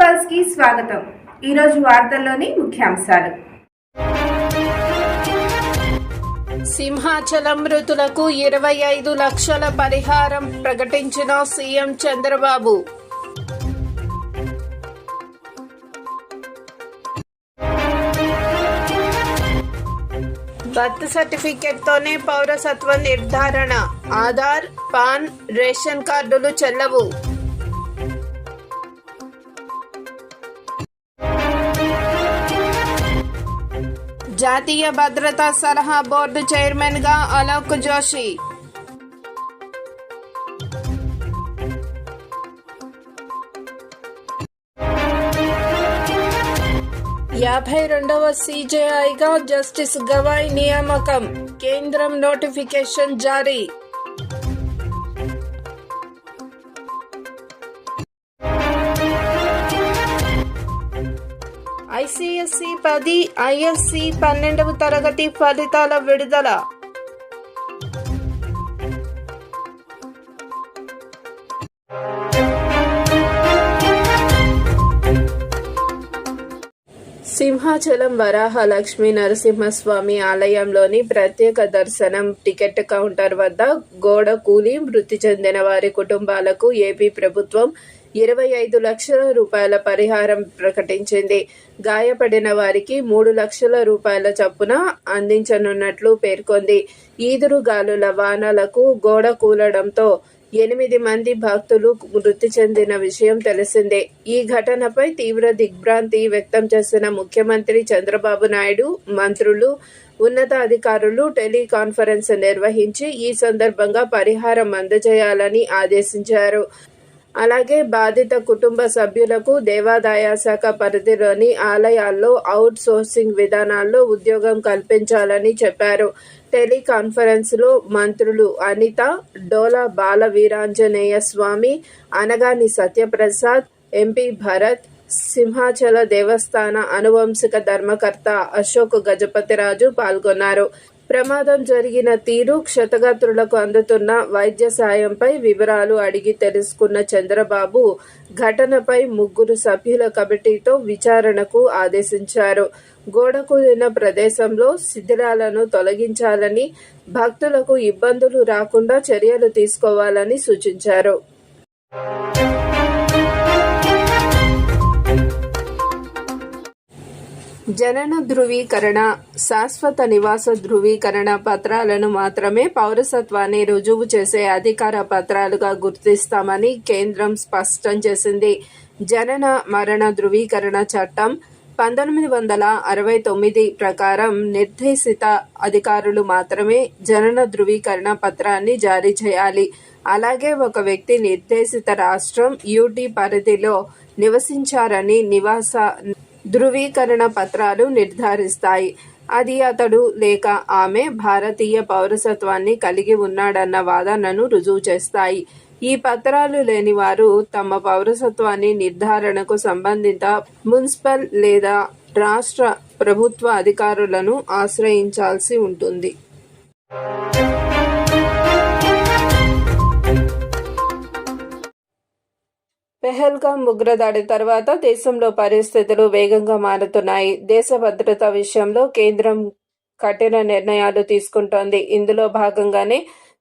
పల్స్కి స్వాగతం. ఈరోజు వార్తల్లోని ముఖ్యాంశాలు. సింహాచలం మృతులకు ఇరవై ఐదు లక్షల పరిహారం ప్రకటించిన సీఎం చంద్రబాబు. బర్త్ సర్టిఫికెట్ తోనే పౌరసత్వ నిర్ధారణ. ఆధార్ పాన్ రేషన్ కార్డులు చెల్లవు. జాతీయ భద్రతా సలహా బోర్డు చైర్మన్గా అలోక్ జోషి యాభై రెండవ సీజేఐగా జస్టిస్ గవాయ్ నియామకం కేంద్రం నోటిఫికేషన్ జారీ ఐసీఎస్ఈ పది ఐఎస్సి పన్నెండవ తరగతి ఫలితాల విడుదల. సింహాచలం వరాహ లక్ష్మీ నరసింహస్వామి ఆలయంలోని ప్రత్యేక దర్శనం టికెట్ కౌంటర్ వద్ద గోడ కూలి మృతి చెందిన వారి కుటుంబాలకు ఏపీ ప్రభుత్వం ఇరవై ఐదు లక్షల రూపాయల పరిహారం ప్రకటించింది. గాయపడిన వారికి మూడు లక్షల రూపాయల చొప్పున అందించనున్నట్లు పేర్కొంది. ఈదురుగాలుల వానలకు గోడ కూలడంతో ఎనిమిది మంది భక్తులు మృతి చెందిన విషయం తెలిసిందే. ఈ ఘటనపై తీవ్ర దిగ్భ్రాంతి వ్యక్తం చేసిన ముఖ్యమంత్రి చంద్రబాబు నాయుడు మంత్రులు ఉన్నతాధికారులు టెలికాన్ఫరెన్స్ నిర్వహించి ఈ సందర్భంగా పరిహారం అందజేయాలని ఆదేశించారు. అలాగే బాధిత కుటుంబ సభ్యులకు దేవాదాయ శాఖ పరిధిలోని ఆలయాల్లో అవుట్ సోర్సింగ్ విధానాల్లో ఉద్యోగం కల్పించాలని చెప్పారు. టెలికాన్ఫరెన్స్లో మంత్రులు అనిత డోలా బాల వీరాంజనేయ స్వామి అనగాని సత్యప్రసాద్ ఎంపీ భరత్ సింహాచల దేవస్థాన అనువంశిక ధర్మకర్త అశోక్ గజపతిరాజు పాల్గొన్నారు. ప్రమాదం జరిగిన తీరు క్షతగాత్రులకు అందుతున్న వైద్య సాయంపై వివరాలు అడిగి తెలుసుకున్న చంద్రబాబు ఘటనపై ముగ్గురు సభ్యుల కమిటీతో విచారణకు ఆదేశించారు. గోడకూలిన ప్రదేశంలో శిథిలాలను తొలగించాలని భక్తులకు ఇబ్బందులు రాకుండా చర్యలు తీసుకోవాలని సూచించారు. జనన ధృవీకరణ శాశ్వత నివాస ధృవీకరణ పత్రాలను మాత్రమే పౌరసత్వాన్ని రుజువు చేసే అధికార పత్రాలుగా గుర్తిస్తామని కేంద్రం స్పష్టం చేసింది. జనన మరణ ధృవీకరణ చట్టం పంతొమ్మిది వందల అరవై తొమ్మిది ప్రకారం నిర్దేశిత అధికారులు మాత్రమే జనన ధృవీకరణ పత్రాన్ని జారీ చేయాలి. అలాగే ఒక వ్యక్తి నిర్దేశిత రాష్ట్రం యూటీ పరిధిలో నివసించారని నివాస ధృవీకరణ పత్రాలు నిర్ధారిస్తాయి. అది అతడు లేక ఆమె భారతీయ పౌరసత్వాన్ని కలిగి ఉన్నాడన్న వాదనను రుజువు చేస్తాయి. ఈ పత్రాలు లేని వారు తమ పౌరసత్వాన్ని నిర్ధారణకు సంబంధిత మున్సిపల్ లేదా రాష్ట్ర ప్రభుత్వ అధికారులను ఆశ్రయించాల్సి ఉంటుంది. పెహల్గాం ఉగ్రదాడి తర్వాత దేశంలో పరిస్థితులు వేగంగా మారుతున్నాయి. దేశ భద్రత విషయంలో కేంద్రం కఠిన నిర్ణయాలు తీసుకుంటోంది. ఇందులో భాగంగానే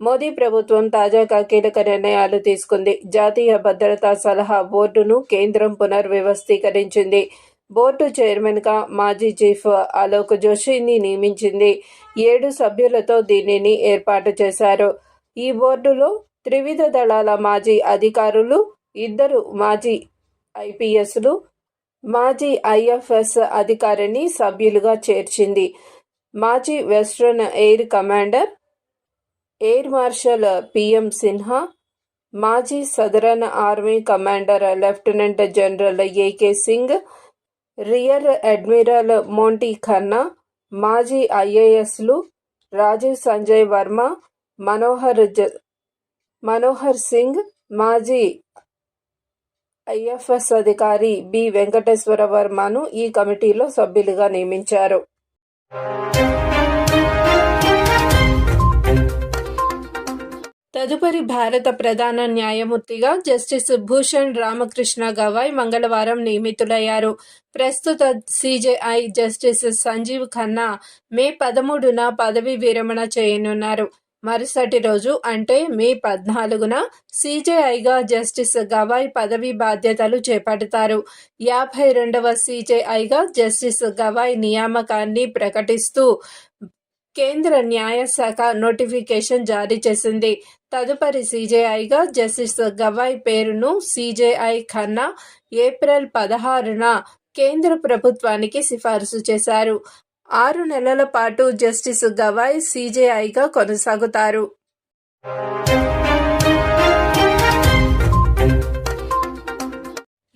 మోదీ ప్రభుత్వం తాజాగా కీలక నిర్ణయాలు తీసుకుంది. జాతీయ భద్రతా సలహా బోర్డును కేంద్రం పునర్వ్యవస్థీకరించింది. బోర్డు చైర్మన్గా మాజీ చీఫ్ అలోక్ జోషిని నియమించింది. ఏడు సభ్యులతో దీనిని ఏర్పాటు చేశారు. ఈ బోర్డులో త్రివిధ దళాల మాజీ అధికారులు ఇద్దరు మాజీ ఐపీఎస్లు మాజీ ఐఎఫ్ఎస్ అధికారిని సభ్యులుగా చేర్చింది. మాజీ western air commander air marshal P M Sinha మాజీ southern army commander lieutenant general A K Singh rear admiral Monty Khanna మాజీ ఐఏఎస్లు రాజీవ్ సంజయ్ వర్మ మనోహర్ జ మనోహర్ సింగ్ మాజీ ఐఎఫ్ఎస్ అధికారి బి వెంకటేశ్వర వర్మను ఈ కమిటీలో సభ్యులుగా నియమించారు. తదుపరి భారత ప్రధాన న్యాయమూర్తిగా జస్టిస్ భూషణ్ రామకృష్ణ గవాయ్ మంగళవారం నియమితులయ్యారు. ప్రస్తుత CJI justice Sanjiv Khanna May పదమూడున పదవీ విరమణ చేయనున్నారు. మరుసటి రోజు అంటే మే పద్నాలుగున సీజేఐగా జస్టిస్ గవాయ్ పదవీ బాధ్యతలు చేపడతారు. యాభై రెండవ సీజేఐగా జస్టిస్ గవాయ్ నియామకాన్ని ప్రకటిస్తూ కేంద్ర న్యాయశాఖ నోటిఫికేషన్ జారీ చేసింది. తదుపరి సీజేఐగా జస్టిస్ గవాయ్ పేరును సీజేఐ ఖన్నా ఏప్రిల్ పదహారున కేంద్ర ప్రభుత్వానికి సిఫారసు చేశారు. ఆరు నెలల పాటు జస్టిస్ గవాయ్ సీజేఐగా కొనసాగుతారు.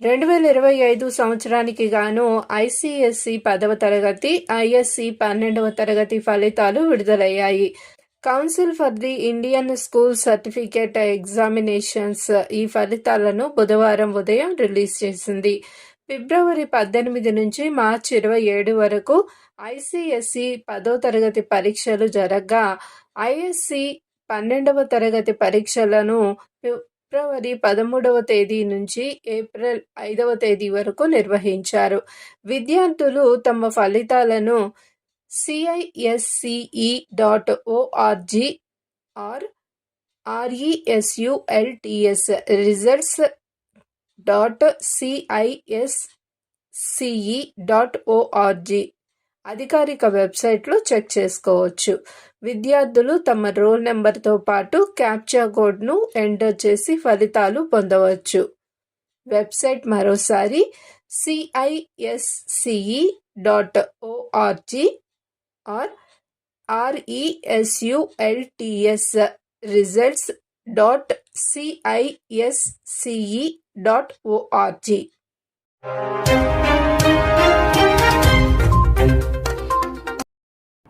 రెండు వేల ఇరవై ఐదు సంవత్సరానికి గాను ఐసీఎస్సి పదవ తరగతి ఐఎస్సి పన్నెండవ తరగతి ఫలితాలు విడుదలయ్యాయి. Council for the Indian school certificate examinations ఈ ఫలితాలను బుధవారం ఉదయం రిలీజ్ చేసింది. ఫిబ్రవరి పద్దెనిమిది నుంచి మార్చి ఇరవై ఏడు వరకు ఐసిఎస్సి పదో తరగతి పరీక్షలు జరగగా ఐఎస్సి పన్నెండవ తరగతి పరీక్షలను ఫిబ్రవరి పదమూడవ తేదీ నుంచి ఏప్రిల్ ఐదవ తేదీ వరకు నిర్వహించారు. విద్యార్థులు తమ ఫలితాలను CISCE dot ORG R RESULTS results dot CISCE dot ORG అధికారిక వెబ్సైట్లో చెక్ చేసుకోవచ్చు. విద్యార్థులు తమ రోల్ నెంబర్తో పాటు క్యాప్చా కోడ్ను ఎంటర్ చేసి ఫలితాలు పొందవచ్చు. వెబ్సైట్ మరోసారి CISCE dot ORG R RESULTS results dot CISCE dot ORG